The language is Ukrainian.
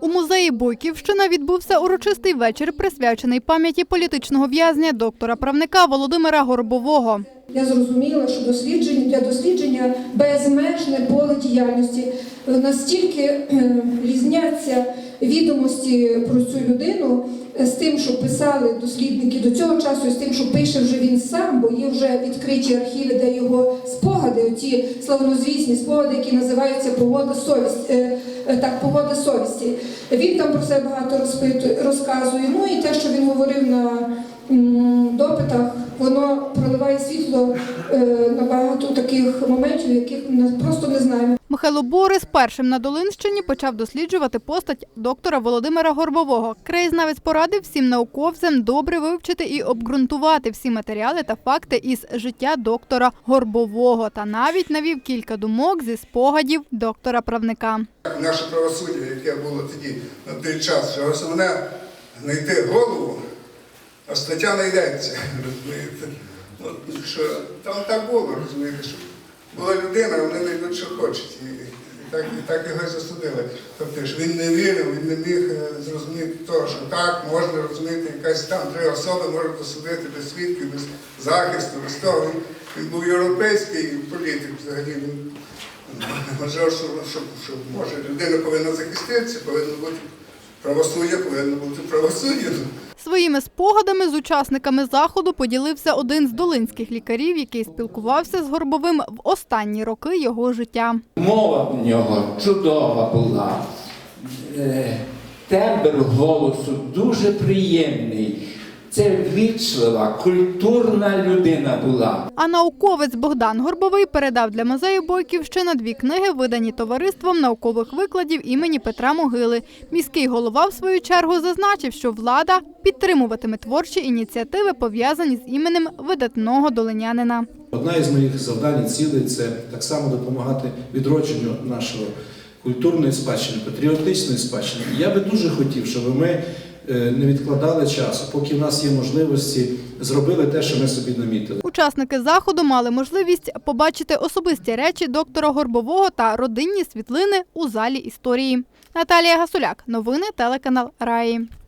У музеї Бойківщина відбувся урочистий вечір, присвячений пам'яті політичного в'язня доктора правника Володимира Горбового. Я зрозуміла, що дослідження для дослідження безмежне поле діяльності настільки е, різняться відомості про цю людину е, з тим, що писали дослідники до цього часу, з тим, що пише вже він сам, бо є вже відкриті архіви, де його спогади, оті славнозвісні спогади, які називаються Погода совісті. е, е, Так, погода совісті. Він там про це багато розказує. Ну і те, що він говорив на допитах, воно проливає світло е, на багато таких моментів, яких ми просто не знаємо. Михайло Борис першим на Долинщині почав досліджувати постать доктора Володимира Горбового. Краєзнавець порадив всім науковцям добре вивчити і обґрунтувати всі матеріали та факти із життя доктора Горбового та навіть навів кілька думок зі спогадів доктора правника. Наше правосуддя, яке було тоді на той час, що основне знайти голову, а стаття не йдеться, розумієте? От, що там так було, розумієте, що була людина, вони не йдуть, що хочуть. І, і, так, і так його засудили. Тобто ж він не вірив, він не міг е, зрозуміти того, що так можна розуміти, якась там три особи можуть досудити без свідків, без захисту, без того. Він, він був європейський політик взагалі. Він, Вважав, що, що, що може людина повинна захиститися, повинно бути правосуддя, повинно бути правосуддя. Своїми спогадами з учасниками заходу поділився один з долинських лікарів, який спілкувався з Горбовим в останні роки його життя. Мова в нього чудова була. Е, Тембр голосу дуже приємний. Це вічлива, культурна людина була. А науковець Богдан Горбовий передав для музею Бойківщина дві книги, видані товариством наукових викладів імені Петра Могили. Міський голова, в свою чергу, зазначив, що влада підтримуватиме творчі ініціативи, пов'язані з іменем видатного долинянина. Одна із моїх завдань і цілей це так само допомагати відродженню нашого культурної спадщини, патріотичної спадщини. Я би дуже хотів, щоб ми не відкладали часу, поки в нас є можливості, зробили те, що ми собі намітили. Учасники заходу мали можливість побачити особисті речі доктора Горбового та родинні світлини у залі історії. Наталія Гасуляк, новини телеканал Раї.